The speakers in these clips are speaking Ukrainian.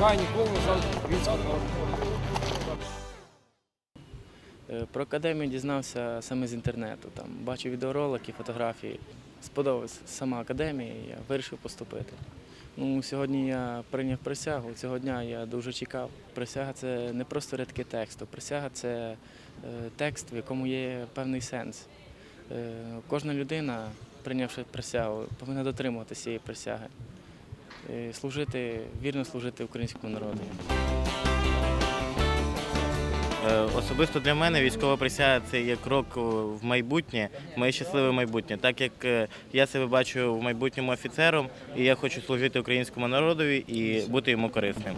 присягаю ніколи не жаль. Е, Про академію дізнався саме з інтернету. Там бачив відеоролики, фотографії. Сподобалась сама академія, і я вирішив поступити. Ну, сьогодні я прийняв присягу. Цього дня я дуже чекав. Присяга це не просто рядки тексту. Присяга це е, текст, в якому є певний сенс. Е, Кожна людина, прийнявши присягу, повинна дотримуватися цієї присяги. Служити, вірно служити українському народу. Е, Особисто для мене військова присяга це є крок в майбутнє, в моє щасливе майбутнє. Так як е, я себе бачу в майбутньому офіцером, і я хочу служити українському народові і бути йому корисним.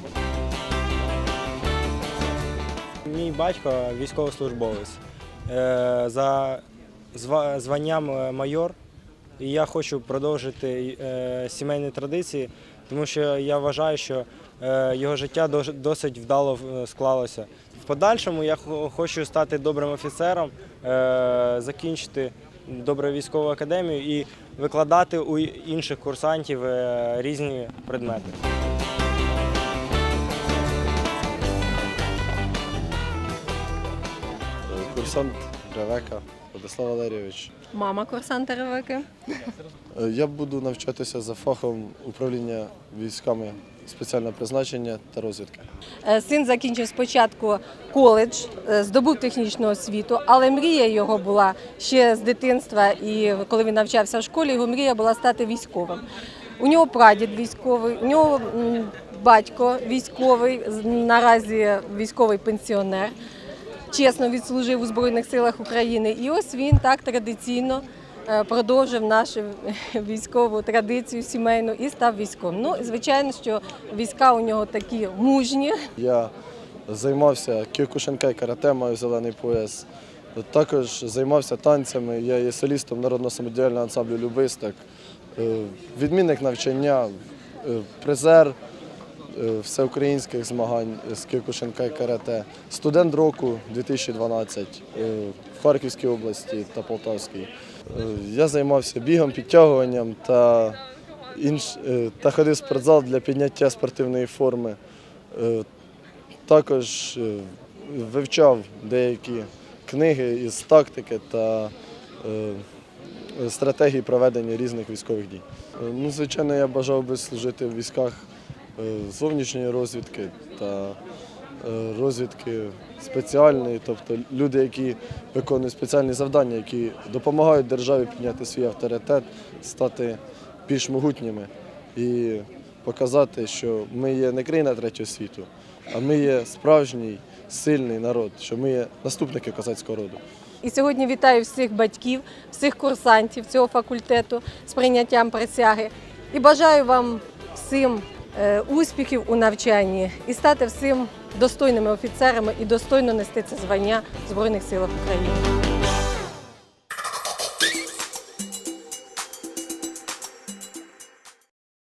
Мій батько військовослужбовець е, за званням майор, і я хочу продовжити е, сімейні традиції, тому що я вважаю, що е, його життя досить вдало е, склалося. В подальшому я хочу стати добрим офіцером, закінчити добру військову академію і викладати у інших курсантів різні предмети. Курсант Ревека Владислав Валерійович. Мама курсанта Ревеки. Е, Я буду навчатися за фахом управління військами спеціального призначення та розвідки. Е, Син закінчив спочатку коледж, е, здобув технічну освіту, але мрія його була ще з дитинства, і коли він навчався в школі, його мрія була стати військовим. У нього прадід військовий, у нього батько військовий, наразі військовий пенсіонер. Чесно відслужив у Збройних силах України. І ось він так традиційно е, продовжив нашу військову традицію сімейну і став військовим. Ну, звичайно, що війська у нього такі мужні. Я займався кіокушинкай карате, маю зелений пояс. Також займався танцями. Я є солістом народного самодіяльного ансамблю Любисток, Е, відмінник навчання, е, призер всеукраїнських змагань з кіокушинкай карате, студент року 2012 е, в Харківській області та Полтавській. Е, Я займався бігом, підтягуванням та, інш, е, та ходив в спортзал для підняття спортивної форми. Е, Також е, вивчав деякі книги із тактики та е, стратегії проведення різних військових дій. Е, Ну, звичайно, я бажав би служити в військах е, зовнішньої розвідки та е, розвідки спеціальної, тобто люди, які виконують спеціальні завдання, які допомагають державі підняти свій авторитет, стати більш могутніми і показати, що ми є не країна третього світу, а ми є справжній сильний народ, що ми є наступники козацького роду. І сьогодні вітаю всіх батьків, всіх курсантів цього факультету з прийняттям присяги. І бажаю вам всім е, успіхів у навчанні і стати всім достойними офіцерами і достойно нести це звання в Збройних силах України.